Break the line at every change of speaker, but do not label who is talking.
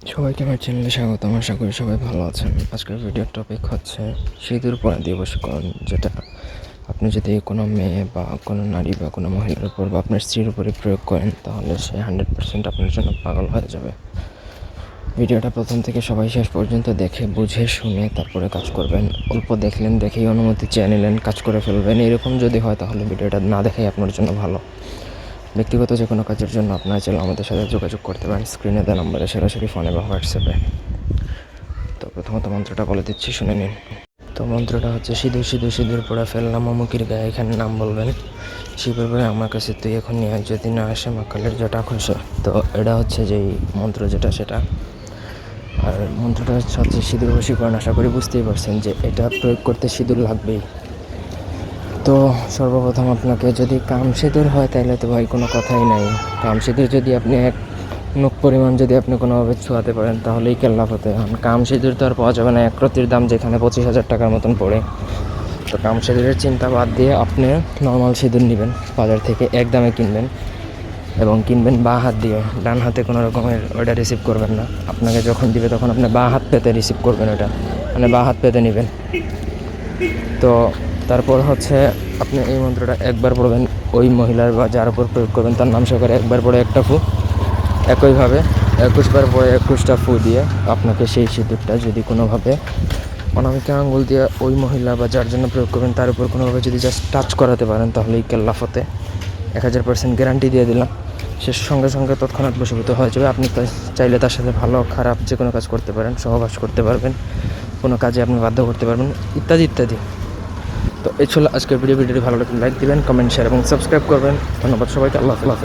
সবাইকে আমার চ্যানেলে স্বাগতম, আশা করি সবাই ভালো আছেন। আজকের ভিডিওর টপিক হচ্ছে সিঁদুর পরা দিবসকরণ যেটা আপনি যদি কোনো মেয়ে বা কোনো নারী বা কোনো মহিলার উপর বা আপনার স্ত্রীর উপরে প্রয়োগ করেন, তাহলে সে হান্ড্রেড পার্সেন্ট আপনার জন্য পাগল হয়ে যাবে। ভিডিওটা প্রথম থেকে সবাই শেষ পর্যন্ত দেখে, বুঝে, শুনে তারপরে কাজ করবেন। অল্প দেখলেন দেখেই অনুমতি চেয়ে নিলেন, কাজ করে ফেলবেন। এরকম যদি হয় তাহলে ভিডিওটা না দেখাই আপনার জন্য ভালো। ব্যক্তিগত যে কোনো কাজের জন্য আপনারা চাইলে আমাদের সাথে যোগাযোগ করতে পারেন। স্ক্রিনে দেওয়া নম্বরে সরাসরি ফোনে বা হোয়াটসঅ্যাপে তো প্রথমত মন্ত্রটা বলে দিচ্ছি, শুনে নিন। তো মন্ত্রটা হচ্ছে, সিঁদুর সিঁদুর সিঁদুর পড়া ফেললাম, অমুকির গায়ে এখানে নাম বলবেন। শিবের পরে আমার কাছে তুই এখন নিয়ে যদি না আসে, মাকালের জটা খসে তো এটা হচ্ছে যেই মন্ত্র যেটা, সেটা। আর মন্ত্রটা হচ্ছে, সিঁদুর বশীকরণ। আশা করি বুঝতেই পারছেন যে এটা প্রয়োগ করতে সিঁদুর লাগবেই। তো সর্বপ্রথম আপনাকে যদি কাম সিঁদুর হয়, তাহলে তো ভাই কোনো কথাই নাই। কাম সিঁদুর যদি আপনি এক নুক পরিমাণ যদি আপনি কোনোভাবে ছোঁয়াতে পারেন, তাহলেই কেল্লাফ হতে হন কাম সিঁদুর তো আর পাওয়া যাবে না, এক রতির দাম যেখানে পঁচিশ হাজার টাকার মতন পড়ে। তো কাম সিঁদুরের চিন্তা বাদ দিয়ে আপনি নর্মাল সিঁদুর নেবেন, বাজার থেকে এক দামে কিনবেন এবং কিনবেন বাঁ হাত দিয়ে। ডান হাতে কোনো রকমের ওটা রিসিভ করবেন না। আপনাকে যখন দিবে তখন আপনি বাঁ হাত পেতে রিসিভ করবেন ওটা। মানে বাঁ হাত পেতে নেবেন। তো তারপর হচ্ছে আপনি এই মন্ত্রটা একবার পড়বেন, ওই মহিলার বা যার উপর প্রয়োগ করবেন, তার নাম সহকারে একবার পরে একটা ফু। একইভাবে একুশবার পরে একুশটা ফু দিয়ে আপনাকে সেই সিঁদুরটা যদি কোনোভাবে অনামিকা আঙ্গুল দিয়ে ওই মহিলা বা যার জন্য প্রয়োগ করবেন, তার উপর কোনোভাবে যদি জাস্ট টাচ করাতে পারেন তাহলে এই কেল্লাফতে এক হাজার পার্সেন্ট গ্যারান্টি দিয়ে দিলাম। সে সঙ্গে সঙ্গে তৎক্ষণাৎ বসীভূত হয়ে যাবে। আপনি চাইলে তার সাথে ভালো, খারাপ যে কোনো কাজ করতে পারেন, সহবাস করতে পারবেন, কোনো কাজে আপনি বাধ্য করতে পারবেন, ইত্যাদি ইত্যাদি। তো এই ছিল আজকের ভিডিও। ভিডিওটি ভালো লাগলে লাইক দিবেন কমেন্ট শেয়ার এবং সাবস্ক্রাইব করবেন। ধন্যবাদ সবাইকে। আল্লাহ হাফেজ।